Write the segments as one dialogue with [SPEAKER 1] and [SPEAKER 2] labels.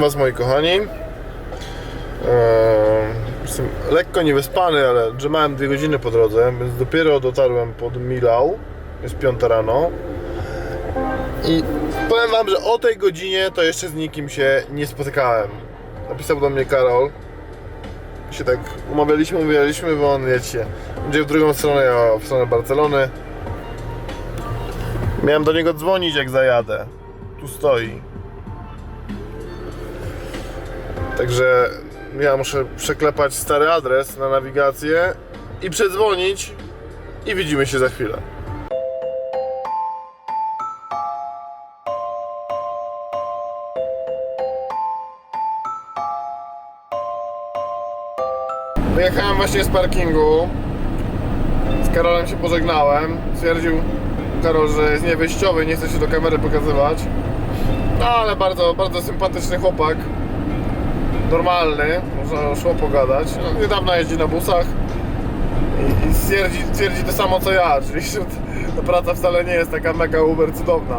[SPEAKER 1] Was moi kochani. Eee, Jestem lekko niewyspany, ale drzemałem dwie godziny po drodze, więc dopiero dotarłem pod Milau. Jest piąta rano. I powiem Wam, że o tej godzinie to jeszcze z nikim się nie spotykałem. Napisał do mnie Karol. Się tak umawialiśmy, umawialiśmy, bo on wiecie, będzie w drugą stronę, ja w stronę Barcelony. Miałem do niego dzwonić jak zajadę. Tu stoi. Także ja muszę przeklepać stary adres na nawigację i przedzwonić i widzimy się za chwilę. Wyjechałem właśnie z parkingu. Z Karolem się pożegnałem. Stwierdził Karol, że jest niewyjściowy, nie chce się do kamery pokazywać. No ale bardzo, bardzo sympatyczny chłopak. Normalny, można szło pogadać. No, niedawno jeździ na busach i, i stwierdzi, twierdzi to samo co ja, czyli że ta praca wcale nie jest taka mega uber cudowna.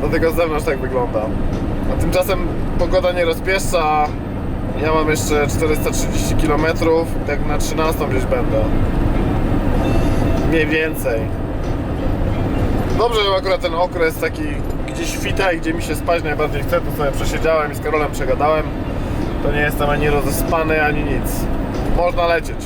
[SPEAKER 1] Dlatego z zewnątrz tak wygląda. A tymczasem pogoda nie rozpieszcza. Ja mam jeszcze 430 km, tak na 13 gdzieś będę. Mniej więcej. Dobrze, że akurat ten okres taki gdzieś fita i gdzie mi się spać najbardziej chce, to sobie przesiedziałem i z Karolem przegadałem. To nie jestem ani rozespany, ani nic. Można lecieć.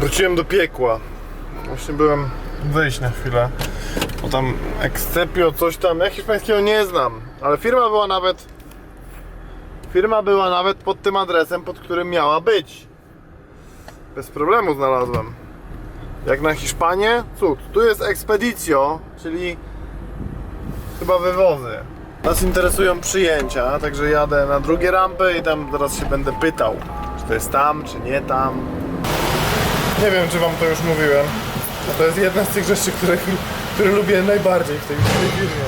[SPEAKER 1] Wróciłem do piekła. Właśnie byłem wyjść na chwilę. Bo tam Excepio, coś tam. Ja hiszpańskiego nie znam, ale firma była nawet. Firma była nawet pod tym adresem, pod którym miała być. Bez problemu znalazłem. Jak na Hiszpanię, cud. Tu jest Expedicio, czyli chyba wywozy. Nas interesują przyjęcia, także jadę na drugie rampy i tam zaraz się będę pytał, czy to jest tam, czy nie tam. Nie wiem, czy wam to już mówiłem. To jest jedna z tych rzeczy, które, które lubię najbardziej w tej, w tej firmie.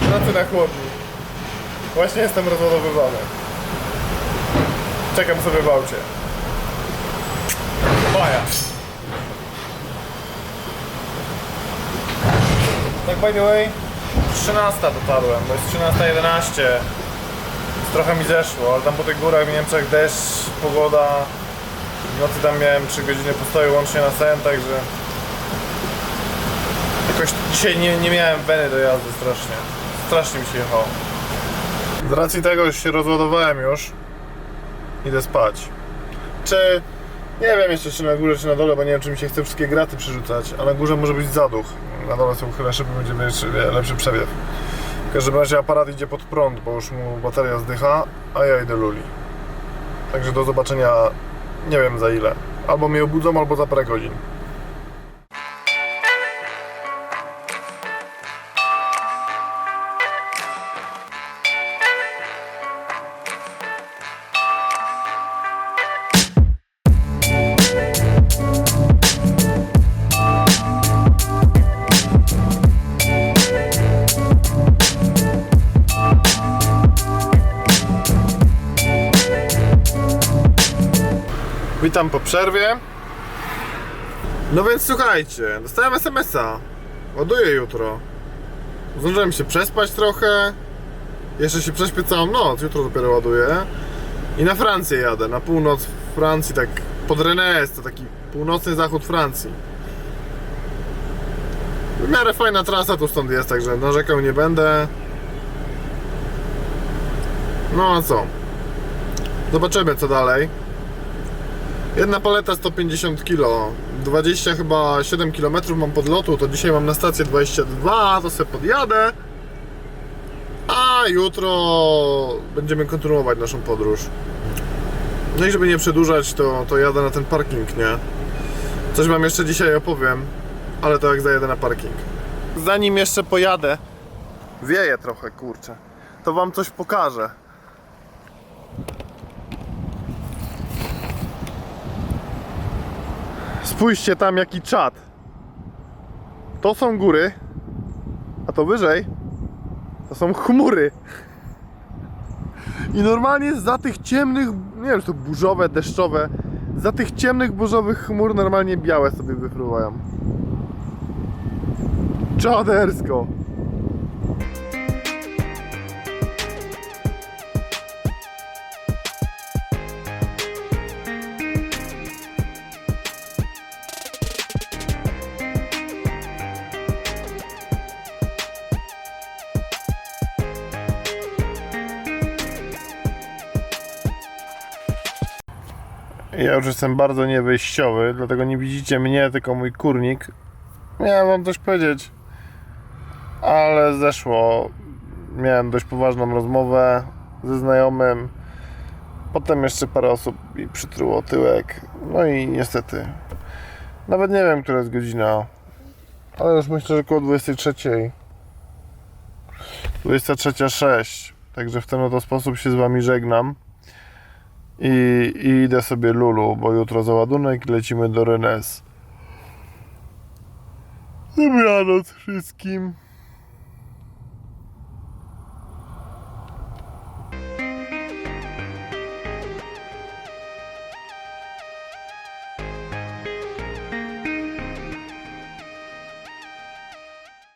[SPEAKER 1] Pracy na chłodni. Właśnie jestem rozładowywany. Czekam sobie w aucie. Baja. Tak by the way, 13 dotarłem, bo jest 13.11. Trochę mi zeszło, ale tam po tych górach w Niemczech deszcz, pogoda, w nocy tam miałem 3 godziny postoju łącznie na sen, także jakoś dzisiaj nie, nie miałem weny do jazdy strasznie. Strasznie mi się jechało. Z racji tego już się rozładowałem już. Idę spać. Czy... Nie wiem jeszcze czy na górze czy na dole, bo nie wiem czy mi się chce wszystkie graty przerzucać, a na górze może być zaduch. Na dole są chyba szyby, będzie mieć lepszy przewiew. W każdym razie aparat idzie pod prąd, bo już mu bateria zdycha, a ja idę luli. Także do zobaczenia nie wiem za ile. Albo mnie obudzą, albo za parę godzin. Witam po przerwie. No więc słuchajcie, dostałem SMS-a. Ładuję jutro. Zdążyłem się przespać trochę. Jeszcze się prześpię całą noc, jutro dopiero ładuję. I na Francję jadę, na północ Francji, tak pod Rennes, to taki północny zachód Francji. W miarę fajna trasa tu stąd jest, także narzekał nie będę. No a co? Zobaczymy co dalej. Jedna paleta 150 kg, 20 chyba 7 km mam podlotu, to dzisiaj mam na stację 22, to sobie podjadę. A jutro będziemy kontynuować naszą podróż. No i żeby nie przedłużać, to, to jadę na ten parking, nie? Coś wam jeszcze dzisiaj opowiem, ale to jak zajadę na parking. Zanim jeszcze pojadę, wieje trochę, kurczę, to wam coś pokażę. Spójrzcie tam jaki czat. To są góry, a to wyżej to są chmury. I normalnie za tych ciemnych, nie wiem, czy to burzowe, deszczowe, za tych ciemnych, burzowych chmur normalnie białe sobie wyfruwają. Czadersko! Ja już jestem bardzo niewyjściowy, dlatego nie widzicie mnie, tylko mój kurnik. Miałem wam coś powiedzieć, ale zeszło. Miałem dość poważną rozmowę ze znajomym. Potem jeszcze parę osób mi przytruło tyłek. No i niestety. Nawet nie wiem, która jest godzina. Ale już myślę, że około 23. 23.06. Także w ten oto sposób się z wami żegnam. I, I idę sobie Lulu, bo jutro załadunek i lecimy do Rennes. Dobranoc wszystkim.